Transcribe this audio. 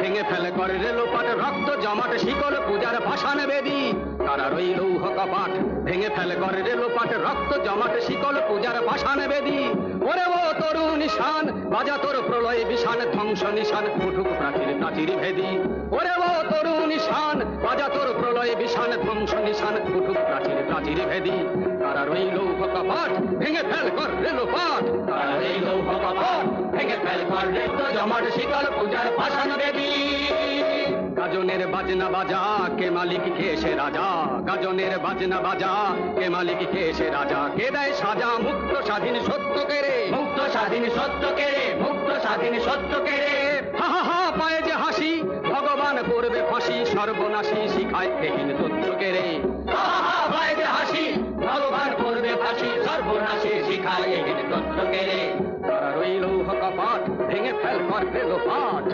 ভেঙে ফেলে করে রেলোপাট রক্ত জমাট, শিকল পূজার ভাষা বেদি। তারা রই লৌহ কপাট, ভেঙে ফেলে করে রেলোপাট রক্ত জমাট, শিকল পূজার ভাষা বেদি। ওরে ও তরু নিশান বাজা তোর প্রলয় বিশান ধ্বংস নিশান, উঠুক প্রাচীর প্রাচীর ভেদি। ওরে ও তরু নিশান বাজা তোর প্রলয় বিশান ধ্বংস নিশান, উঠুক প্রাচীর প্রাচীর ভেদি। তারা রই লৌহ কপাট, ভেঙে ফেল কর রেলোপাট তারা রই লৌহ কপাট, ভেঙে ফেল কর রেলো জমাট, শিকল পূজার ভাষা বেদি। গাজনের বাজনা বাজা কে মালিক কে সে রাজা? গাজনের বাজনা বাজা কে মালিক কে সে রাজা? কে দেয় সাজা? মুক্ত স্বাধীন সত্য কে রে? মুক্ত স্বাধীন সত্য কে রে? মুক্ত স্বাধীন সত্য কেড়ে হা হা হা পায়ে যে হাসি ভগবান করবে ফাঁসি সর্বনাশী শিখায় দেহীন তথ্য কেড়ে হা হা পায়ে যে হাসি ভগবান করবে ফাঁসি সর্বনাশী শিখায় দেহীন তথ্য রে? তারা রইল হকা পাঠ ভেঙে ফেল কর ফেলো পাঠ।